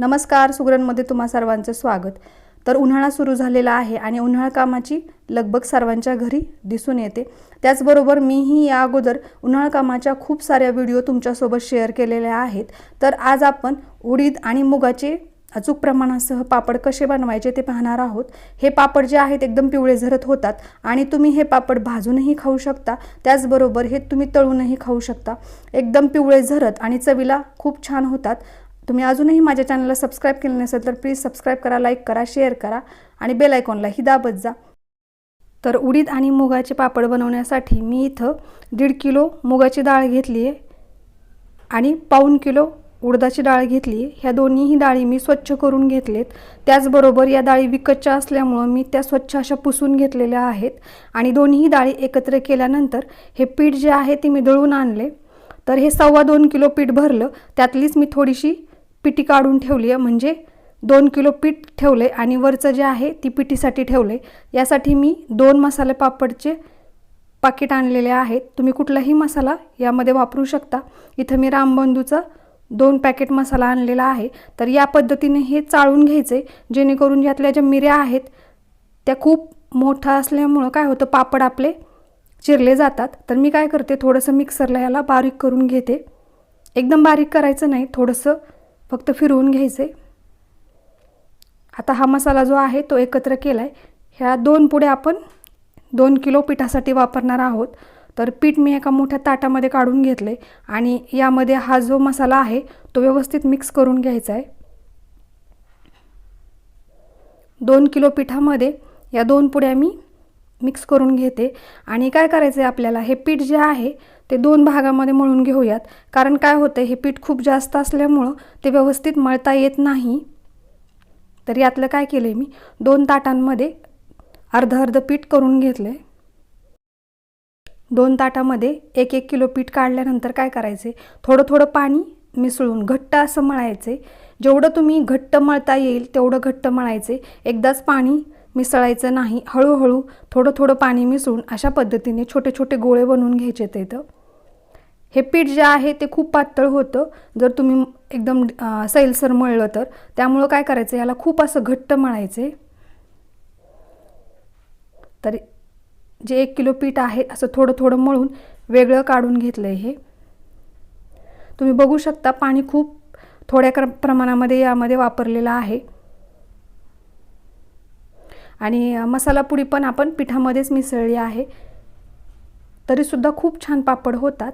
नमस्कार सुगरणमध्ये तुम्हा सर्वांचं स्वागत. तर उन्हाळा सुरू झालेला आहे आणि उन्हाळा कामाची लगबग सर्वांच्या घरी दिसून येते. त्याचबरोबर मीही या अगोदर उन्हाळा कामाच्या खूप साऱ्या व्हिडिओ तुमच्यासोबत शेअर केलेल्या आहेत. तर आज आपण उडीद आणि मुगाचे अचूक प्रमाणासह पापड कसे बनवायचे ते पाहणार आहोत. हे पापड जे आहेत एकदम पिवळे झरत होतात आणि तुम्ही हे पापड भाजूनही खाऊ शकता. त्याचबरोबर हे तुम्ही तळूनही खाऊ शकता. एकदम पिवळे झरत आणि चवीला खूप छान होतात. तुम्ही अजूनही माझ्या चॅनलला सबस्क्राईब केलं नसेल तर प्लीज सबस्क्राईब करा लाईक करा शेअर करा आणि बेल आयकॉनलाही दाबत जा. तर उडीद आणि मुगाचे पापड बनवण्यासाठी मी इथं दीड किलो मुगाची डाळ घेतली आहे आणि पाऊण किलो उडदाची डाळ घेतली आहे. ह्या दोन्हीही डाळी मी स्वच्छ करून घेतलेत. त्याचबरोबर या डाळी विकतच्या असल्यामुळं मी त्या स्वच्छ अशा पुसून घेतलेल्या आहेत आणि दोन्हीही डाळी एकत्र केल्यानंतर हे पीठ जे आहे ते मी दळून आणले. तर हे सव्वा दोन किलो पीठ भरलं. त्यातलीच मी थोडीशी पिठी काढून ठेवली आहे. म्हणजे दोन किलो पीठ ठेवले आणि वरचं जे आहे ती पिठीसाठी ठेवले यासाठी मी दोन मसाले पापडचे पाकिट आणलेले आहेत. तुम्ही कुठलाही मसाला यामध्ये वापरू शकता. इथं मी रामबंधूचा दोन पॅकेट मसाला आणलेला आहे. तर या पद्धतीने हे चाळून घ्यायचे जेणेकरून यातल्या ज्या मिऱ्या आहेत त्या खूप मोठा असल्यामुळं काय होतं पापड आपले चिरले जातात. तर मी काय करते थोडंसं मिक्सरला याला बारीक करून घेते. एकदम बारीक करायचं नाही थोडंसं फक्त फिरवून घ्यायचे. आता हा मसाला जो आहे तो एकत्र केला आहे ह्या दोन पुढे आपण दोन किलो पिठासाठी वापरणार आहोत. तर पीठ मी एका मोठ्या ताटामध्ये काढून घेतले आणि यामध्ये हा जो मसाला आहे तो व्यवस्थित मिक्स करून घ्यायचा आहे. दोन किलो पिठामध्ये या दोन पुड्या मी मिक्स करून घेते. आणि काय करायचं आहे आपल्याला? हे पीठ जे आहे ते दोन भागामध्ये मळून घेऊयात. कारण काय होतं हे पीठ खूप जास्त असल्यामुळं ते व्यवस्थित मळता येत नाही. तर यातलं काय केलं आहे मी? दोन ताटांमध्ये अर्ध अर्ध पीठ करून घेतलं आहे दोन ताटामध्ये एक एक किलो पीठ काढल्यानंतर काय करायचे थोडं थोडं पाणी मिसळून घट्ट असं मळायचे जेवढं तुम्ही घट्ट मळता येईल तेवढं घट्ट मळायचे एकदाच पाणी मिसळायचं नाही. हळूहळू थोडं थोडं पाणी मिसळून अशा पद्धतीने छोटे छोटे गोळे बनवून घ्यायचे ते इथं. हे पीठ जे आहे ते खूप पातळ होतं. जर तुम्ही एकदम सैलसर मळलं तर. त्यामुळं काय करायचं? याला खूप असं घट्ट मळायचे. तर जे एक किलो पीठ आहे असं थोडं थोडं मळून वेगळं काढून घेतलं आहे हे. तुम्ही बघू शकता पाणी खूप थोड्या क्र प्रमाणामध्ये यामध्ये वापरलेलं आहे. आणि मसाला पुडी पण आपण पिठामध्येच मिसळली आहे. तरीसुद्धा खूप छान पापड होतात.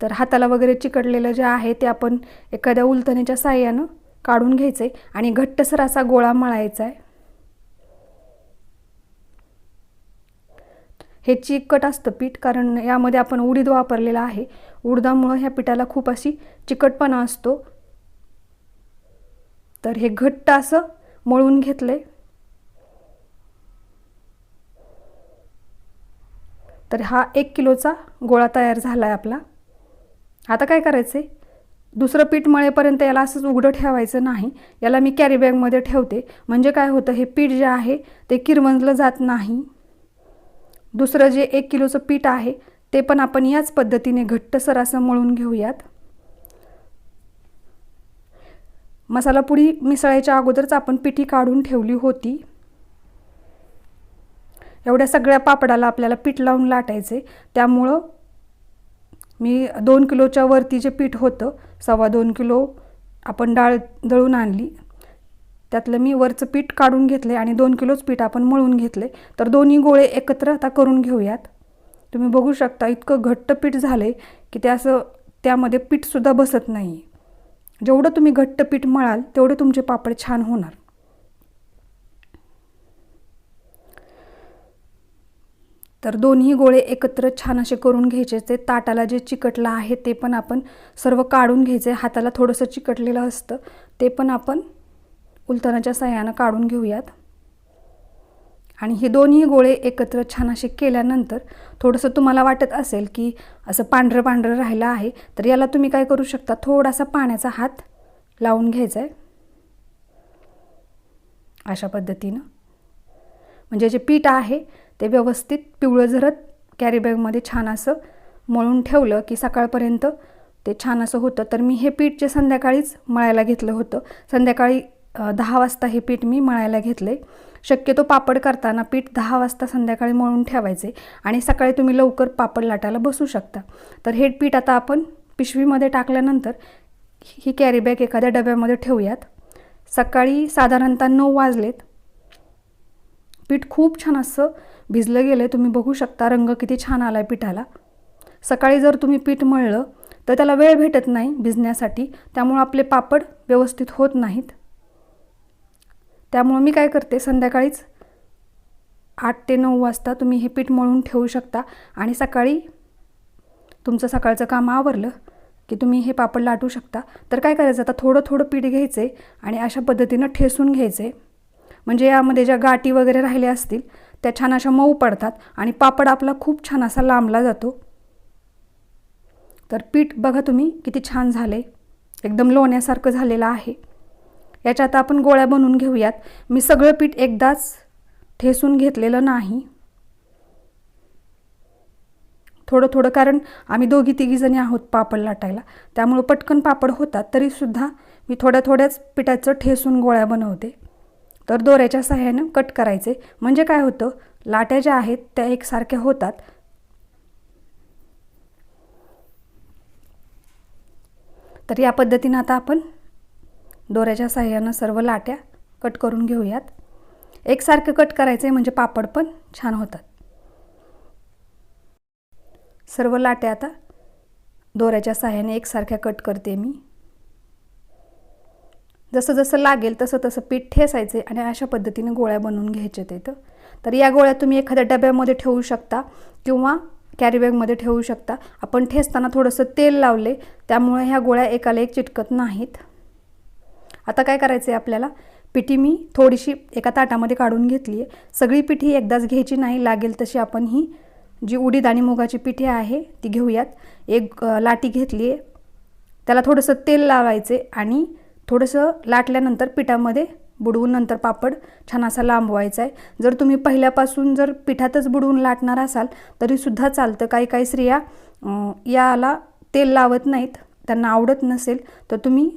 तर हाताला वगैरे चिकटलेलं जे आहे ते आपण एखाद्या उलथण्याच्या साह्यानं काढून घ्यायचं आहे आणि घट्टसर असा गोळा मळायचा आहे हे चिकट असतं पीठ कारण यामध्ये आपण उडीद वापरलेला आहे. उडदामुळं ह्या पिठाला खूप अशी चिकटपणा असतो. तर हे घट्ट असं मळून घेतले. तर हा एक किलोचा गोळा तयार झाला आहे आपला. आता काय करायचं आहे दुसरं पीठ मळेपर्यंत याला असंच उघडं ठेवायचं नाही. याला मी कॅरीबॅगमध्ये ठेवते. म्हणजे काय होतं हे पीठ जे आहे ते किरवंजलं जात नाही. दुसरं जे एक किलोचं पीठ आहे ते पण आपण याच पद्धतीने घट्टसर असं मळून घेऊयात. मसाला पुडी मिसळायच्या अगोदरच आपण पिठी काढून ठेवली होती. एवढ्या सगळ्या पापडाला आपल्याला पीठ लावून लाटायचे. त्यामुळं मी दोन किलोच्या वरती जे पीठ होतं सव्वा दोन किलो आपण डाळ दळून आणली. त्यातलं मी वरचं पीठ काढून घेतले आणि दोन किलोच पीठ आपण मळून घेतले तर दोन्ही गोळे एकत्र आता करून घेऊयात. तुम्ही बघू शकता इतकं घट्ट पीठ झालं आहे की ते असं त्यामध्ये पीठसुद्धा बसत नाही. जेवढं तुम्ही घट्ट पीठ मळाल तेवढे तुमचे पापड छान होणार. तर दोन्ही गोळे एकत्र छान असे करून घ्यायचे ते ताटाला जे चिकटलं आहे ते पण आपण सर्व काढून घ्यायचे. हाताला थोडंसं चिकटलेलं असतं ते पण आपण उलटण्याच्या सहाय्यानं काढून घेऊयात. आणि हे दोन्ही गोळे एकत्र छान असे केल्यानंतर थोडंसं तुम्हाला वाटत असेल की असं पांढरं पांढरं राहिलं आहे तर याला तुम्ही काय करू शकता? थोडासा पाण्याचा हात लावून घ्यायचा आहे अशा पद्धतीनं. म्हणजे जे पीठ आहे ते व्यवस्थित पिवळं झरत कॅरीबॅगमध्ये छान असं मळून ठेवलं की सकाळपर्यंत ते छान असं होतं. तर मी हे पीठ जे संध्याकाळीच मळायला घेतलं होतं. संध्याकाळी दहा वाजता हे पीठ मी मळायला घेतलं आहे शक्यतो पापड करताना पीठ दहा वाजता संध्याकाळी मळून ठेवायचे आणि सकाळी तुम्ही लवकर पापड लाटायला बसू शकता. तर हे पीठ आता आपण पिशवीमध्ये टाकल्यानंतर ही कॅरीबॅग एखाद्या डब्यामध्ये ठेवूयात. सकाळी साधारणतः नऊ वाजलेत. पीठ खूप छान असं भिजलं गेलं आहे तुम्ही बघू शकता रंग किती छान आला आहे पिठाला. सकाळी जर तुम्ही पीठ मळलं तर त्याला वेळ भेटत नाही भिजण्यासाठी. त्यामुळं आपले पापड व्यवस्थित होत नाहीत. त्यामुळं मी काय करते संध्याकाळीच आठ ते नऊ वाजता तुम्ही हे पीठ मळून ठेवू शकता. आणि सकाळी तुमचं सकाळचं काम आवरलं की तुम्ही हे पापड लाटू शकता. तर काय करायचं आता थोडं थोडं पीठ घ्यायचे आणि अशा पद्धतीनं ठेसून घ्यायचे म्हणजे यामध्ये ज्या गाठी वगैरे राहिल्या असतील त्या छान अशा मऊ पडतात आणि पापड आपला खूप छान असा लांबला जातो. तर पीठ बघा तुम्ही किती छान झाले एकदम लोण्यासारखं झालेलं आहे. याच्यात आपण गोळ्या बनवून घेऊयात. मी सगळं पीठ एकदाच ठेसून घेतलेलं नाही. थोडं थोडं कारण आम्ही दोघी तिघीजणी आहोत पापड लाटायला. त्यामुळं पटकन पापड होतात तरीसुद्धा मी थोड्या थोड्याच पिठाचं ठेसून गोळ्या बनवते. तर दोऱ्याच्या सहाय्यानं कट करायचे. म्हणजे काय होतं लाट्या ज्या आहेत त्या एकसारख्या होतात. तर या पद्धतीनं आता आपण दोऱ्याच्या साह्यानं सर्व लाट्या कट करून घेऊयात. एकसारखं कट करायचं आहे म्हणजे पापड पण छान होतात. सर्व लाट्या आता दोऱ्याच्या साह्याने एकसारख्या कट करते मी. जसं जसं लागेल तसं तसं पीठ ठेसायचे आणि अशा पद्धतीने गोळ्या बनवून घ्यायच्या तिथं तर या गोळ्या तुम्ही एखाद्या डब्यामध्ये ठेवू शकता किंवा कॅरीबॅगमध्ये ठेवू शकता. आपण ठेसताना थोडंसं तेल लावले त्यामुळे ह्या गोळ्या एकाला एक चिटकत नाहीत. आता काय करायचं आहे आपल्याला? पिठी मी थोडीशी एका ताटामध्ये काढून घेतली आहे सगळी पिठी एकदाच घ्यायची नाही लागेल तशी आपण ही जी उडीद आणि मुगाची पिठी आहे ती घेऊयात. एक लाटी घेतली आहे त्याला थोडंसं तेल लावायचे आणि थोडंसं लाटल्यानंतर पिठामध्ये बुडवून नंतर पापड छान असा लांबवायचा आहे जर तुम्ही पहिल्यापासून जर पिठातच बुडवून लाटणार असाल तरीसुद्धा चालतं. काही काही स्त्रिया याला तेल लावत नाहीत. त्यांना आवडत नसेल तर तुम्ही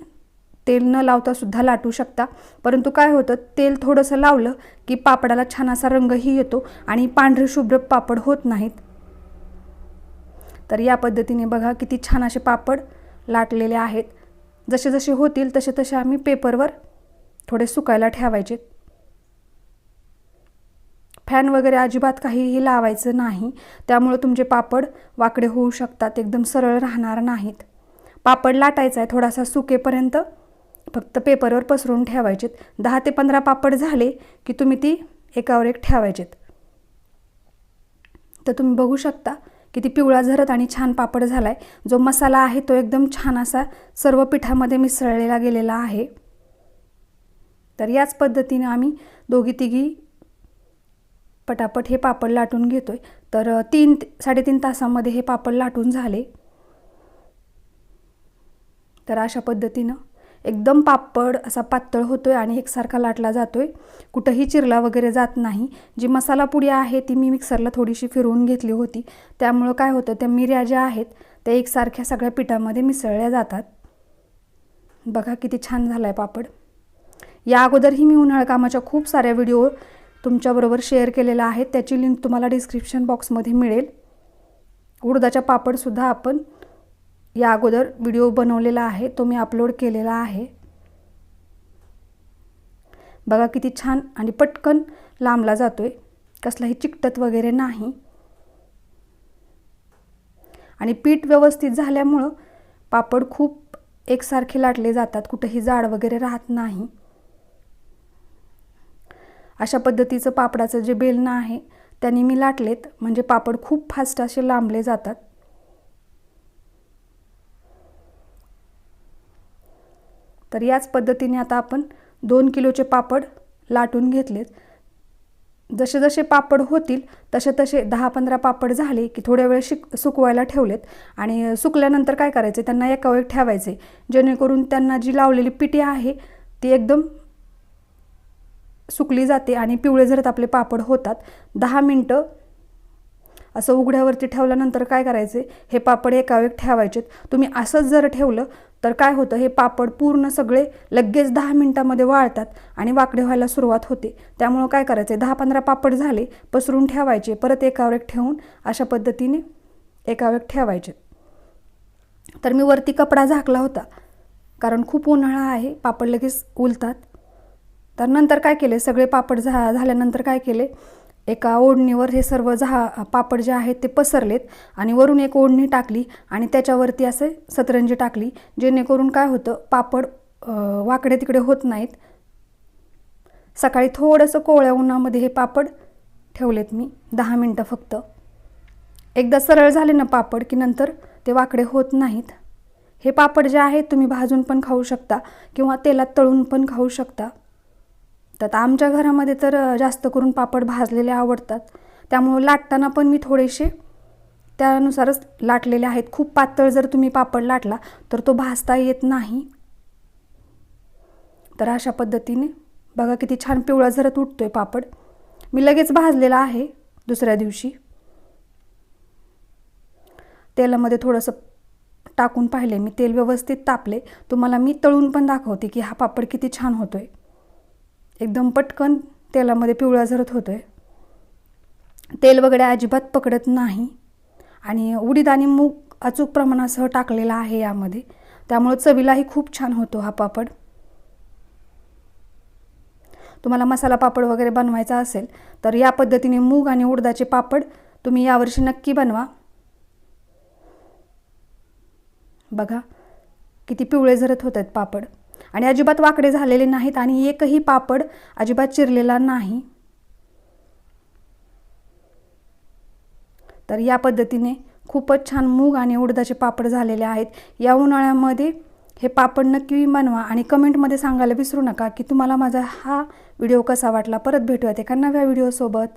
तेल न लावता सुद्धा लाटू शकता. परंतु काय होतं तेल थोडंसं लावलं की पापडाला छान असा रंगही येतो आणि पांढरे शुभ्र पापड होत नाहीत. तर या पद्धतीने बघा किती छान असे पापड लाटलेले आहेत. जसे जसे होतील तसे तसे आम्ही पेपरवर थोडे सुकायला ठेवायचे. फॅन वगैरे अजिबात काहीही लावायचं नाही. त्यामुळं तुमचे पापड वाकडे होऊ शकतात एकदम सरळ राहणार नाहीत. पापड लाटायचा आहे थोडासा सुकेपर्यंत फक्त पेपरवर पसरून ठेवायचेत. दहा ते पंधरा पापड झाले की तुम्ही ती एकावर एक ठेवायचेत. तर तुम्ही बघू शकता की ती पिवळा झरत आणि छान पापड झाला आहे जो मसाला आहे तो एकदम छान असा सर्व पिठामध्ये मिसळलेला गेलेला आहे. तर याच पद्धतीने आम्ही दोघी तिघी पटापट हे पापड लाटून घेतो आहे तर तीन साडेतीन तासामध्ये हे पापड लाटून झाले. तर अशा पद्धतीनं एकदम पापड असा पातळ होतो आहे आणि एकसारखा लाटला जातो आहे कुठंही चिरला वगैरे जात नाही. जी मसाला पुडी आहे ती मी मिक्सरला थोडीशी फिरवून घेतली होती. त्यामुळं काय होतं त्या मिऱ्या ज्या आहेत त्या एकसारख्या सगळ्या पिठामध्ये मिसळल्या जातात. बघा किती छान झाला आहे पापड. या अगोदरही मी उन्हाळ कामाच्या खूप साऱ्या व्हिडिओ तुमच्याबरोबर शेअर केलेला आहे त्याची लिंक तुम्हाला डिस्क्रिप्शन बॉक्समध्ये मिळेल. उडदाच्या पापडसुद्धा आपण या अगोदर व्हिडिओ बनवलेला आहे तो मी अपलोड केलेला आहे. बघा किती छान आणि पटकन लांबला जातो आहे कसलाही चिकटत वगैरे नाही. आणि पीठ व्यवस्थित झाल्यामुळं पापड खूप एकसारखे लाटले जातात कुठेही जाड वगैरे राहत नाही. अशा पद्धतीचं पापडाचं जे बेलणं आहे त्यांनी मी लाटलेत. म्हणजे पापड खूप फास्ट असे लांबले जातात. तर याच पद्धतीने आता आपण दोन किलोचे पापड लाटून घेतलेत. जसे जसे पापड होतील तसे तसे दहा पंधरा पापड झाले की थोड्या वेळ शिक सुकवायला ठेवलेत. आणि सुकल्यानंतर काय करायचे त्यांना एका वेळ ठेवायचे जेणेकरून त्यांना जी लावलेली पिठी आहे ती एकदम सुकली जाते आणि पिवळे जरत आपले पापड होतात. दहा मिनटं असं उघड्यावरती ठेवल्यानंतर काय करायचे हे पापड एका वेळ ठेवायचे तुम्ही असंच जर ठेवलं तर काय होतं हे पापड पूर्ण सगळे लगेच दहा मिनटामध्ये वाळतात आणि वाकडे व्हायला सुरुवात होते. त्यामुळं काय करायचे दहा पंधरा पापड झाले पसरून ठेवायचे परत एकावर एक ठेवून अशा पद्धतीने एकावर एक ठेवायचे. तर मी वरती कपडा झाकला होता कारण खूप उन्हाळा आहे पापड लगेच उलतात. तर नंतर काय केले सगळे पापड झा झाल्यानंतर काय केले एका ओढणीवर हे सर्व झा पापड जे आहेत ते पसरलेत आणि वरून एक ओढणी टाकली आणि त्याच्यावरती असे सतरंजी टाकली जेणेकरून काय होतं पापड वाकडे तिकडे होत नाहीत. सकाळी थोडंसं कोवळ्या उन्हामध्ये हे पापड ठेवलेत मी दहा मिनटं फक्त. एकदा सरळ झाले ना पापड की नंतर ते वाकडे होत नाहीत. हे पापड जे आहेत तुम्ही भाजून पण खाऊ शकता किंवा तेलात तळून पण खाऊ शकता. तर आता आमच्या घरामध्ये तर जास्त करून पापड भाजलेले आवडतात. त्यामुळं लाटताना पण मी थोडेसे त्यानुसारच लाटलेले आहेत. खूप पातळ जर तुम्ही पापड लाटला तर तो भाजता येत नाही. तर अशा पद्धतीने बघा किती छान पिवळा झरत आहे पापड. मी लगेच भाजलेला आहे दुसऱ्या दिवशी. तेलामध्ये थोडंसं टाकून पाहिले. मी तेल व्यवस्थित तापले. तुम्हाला मी तळून पण दाखवते की हा पापड किती छान होतो आहे एकदम पटकन तेलामध्ये पिवळा झरत होतो आहे तेल वगैरे अजिबात पकडत नाही. आणि उडीद आणि मूग अचूक प्रमाणासह टाकलेला आहे यामध्ये. त्यामुळं चवीलाही खूप छान होतो हा पापड. तुम्हाला मसाला पापड वगैरे बनवायचा असेल तर या पद्धतीने मूग आणि उडदाचे पापड तुम्ही यावर्षी नक्की बनवा. बघा किती पिवळे झरत होत आहेत पापड. आणि अजिबात वाकडे झालेले नाहीत आणि एकही पापड अजिबात चिरलेला नाही. तर या पद्धतीने खूपच छान मूग आणि उडदाचे पापड झालेले आहेत. या उन्हाळ्यामध्ये हे पापड नक्की बनवा आणि कमेंटमध्ये सांगायला विसरू नका की तुम्हाला माझा हा व्हिडिओ कसा वाटला. परत भेटूयात एका नव्या व्हिडिओसोबत.